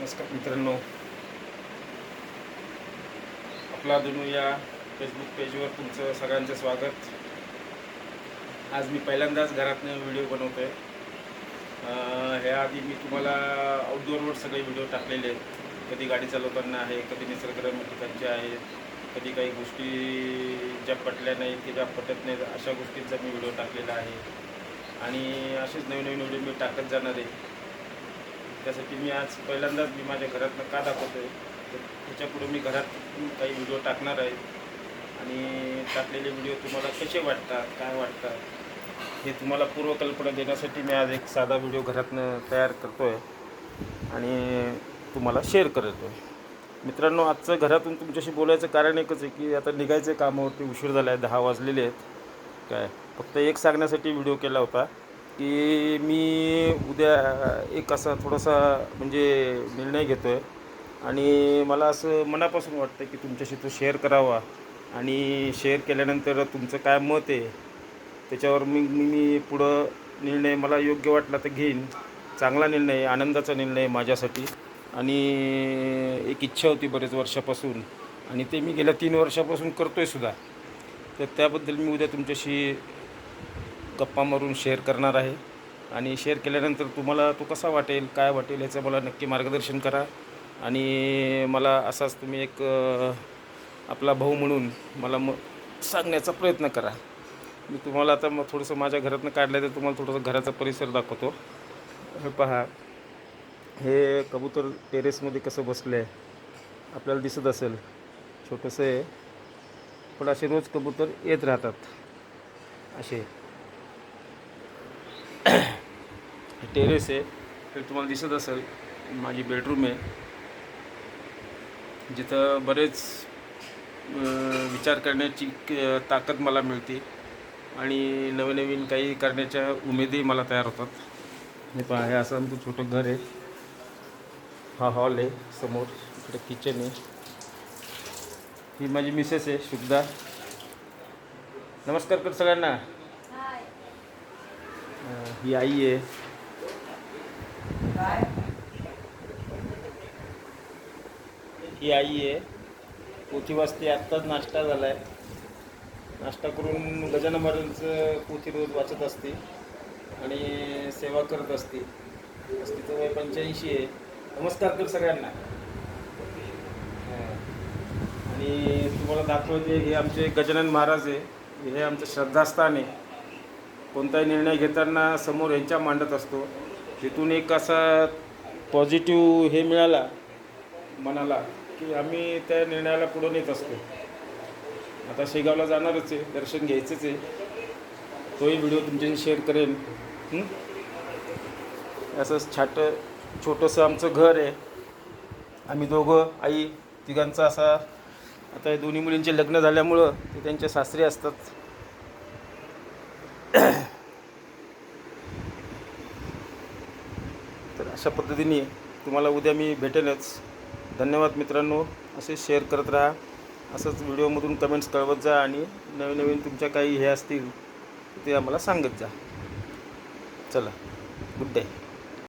नमस्कार मित्रांनो. आपला दुनू या फेसबुक पेजवर तुमचं सगळ्यांचं स्वागत. आज मी पहिल्यांदाच घरातनं व्हिडिओ बनवतो आहे ह्याआधी मी तुम्हाला आउटडोअरवर सगळे व्हिडिओ टाकलेले आहेत. कधी गाडी चालवताना आहे कधी निसर्गरम्य ठिकाणचे आहेत कधी काही गोष्टी ज्या पटल्या नाहीत की ज्या पटत नाहीत अशा गोष्टींचा मी व्हिडिओ टाकलेला आहे. आणि असेच नवीन नवीन व्हिडिओ मी टाकत जाणार आहे. त्यासाठी मी आज पहिल्यांदाच मी माझ्या घरातनं का दाखवतोय? तर त्याच्यापुढे मी घरात काही व्हिडिओ टाकणार आहे. आणि टाकलेले व्हिडिओ तुम्हाला कसे वाटतात? काय वाटतात? हे तुम्हाला पूर्वकल्पना देण्यासाठी मी आज एक साधा व्हिडिओ घरातनं तयार करतो आहे आणि तुम्हाला शेअर करतो आहे मित्रांनो आजचं घरातून तुमच्याशी बोलायचं कारण एकच आहे की आता निघायचं कामावरती उशीर झाला आहे दहा वाजलेले आहेत. काय? फक्त एक सांगण्यासाठी व्हिडिओ केला होता. की मी उद्या एक असा थोडासा म्हणजे निर्णय घेतो आहे आणि मला असं मनापासून वाटतं की तुमच्याशी तो शेअर करावा. आणि शेअर केल्यानंतर तुमचं काय मत आहे त्याच्यावर मी मी पुढं निर्णय मला योग्य वाटला तर घेईन. चांगला निर्णय आनंदाचा निर्णय माझ्यासाठी. आणि एक इच्छा होती बरेच वर्षापासून. आणि ते मी गेल्या तीन वर्षापासून करतो आहे सुद्धा. तर त्याबद्दल मी उद्या तुमच्याशी गप्पा मारून शेअर करणार आहे. आणि शेअर केल्यानंतर तुम्हाला तो कसा वाटेल काय वाटेल याचं मला नक्की मार्गदर्शन करा. आणि मला असाच तुम्ही एक आपला भाऊ म्हणून मला मग सांगण्याचा प्रयत्न करा. मी तुम्हाला आता मग थोडंसं माझ्या घरातनं काढलं तर तुम्हाला थोडंसं घराचा परिसर दाखवतो. हे पहा. हे कबूतर टेरेसमध्ये कसं बसलं आहे आपल्याला दिसत असेल. छोटंसं आहे. पण असे रोज कबूतर येत राहतात. असे. टेरेस आहे. तर तुम्हाला दिसत असेल माझी बेडरूम आहे. जिथं बरेच विचार करण्याची क- ताकद मला मिळते. आणि नवनवीन काही करण्याच्या उमेदही मला तयार होतात. हे पहा हे असं आमचं छोटं घर आहे. हा हॉल आहे समोर. इकडे किचन आहे. ही माझी मिसेस आहे शुभदा नमस्कार कर सगळ्यांना. ही आई आहे. ही आई आहे. पोथी वाचते आत्ताच नाश्ता झाला आहे नाश्ता करून गजानन महाराजांचं पोथी रोज वाचत असते आणि सेवा करत असते. तिचं वय पंच्याऐंशी आहे. नमस्कार कर सगळ्यांना. आणि तुम्हाला दाखवते हे आमचे गजानन महाराज आहे. हे आमचं श्रद्धास्थान आहे. कोणताही निर्णय घेताना समोर यांच्या मांडत असतो. तिथून एक असा पॉझिटिव्ह हे मिळाला मनाला की आम्ही त्या निर्णयाला पुढं नेत असतो. आता शेगावला जाणारच आहे दर्शन घ्यायचंच आहे. तोही व्हिडिओ तुमच्याशी शेअर करेन. असंच छाट छोटंसं आमचं घर आहे. आम्ही दोघं आई तिघांचा असा आता हे दोन्ही मुलींचे लग्न झाल्यामुळं ते त्यांचे सासरे असतात. तर अशा पद्धतीने तुम्हाला उद्या मी भेटेनच. धन्यवाद मित्रांनो. असे शेअर करत राहा. असंच व्हिडिओमधून कमेंट्स कळवत जा आणि नवीन नवीन तुमच्या काही हे असतील ते आम्हाला सांगत जा. चला. Good day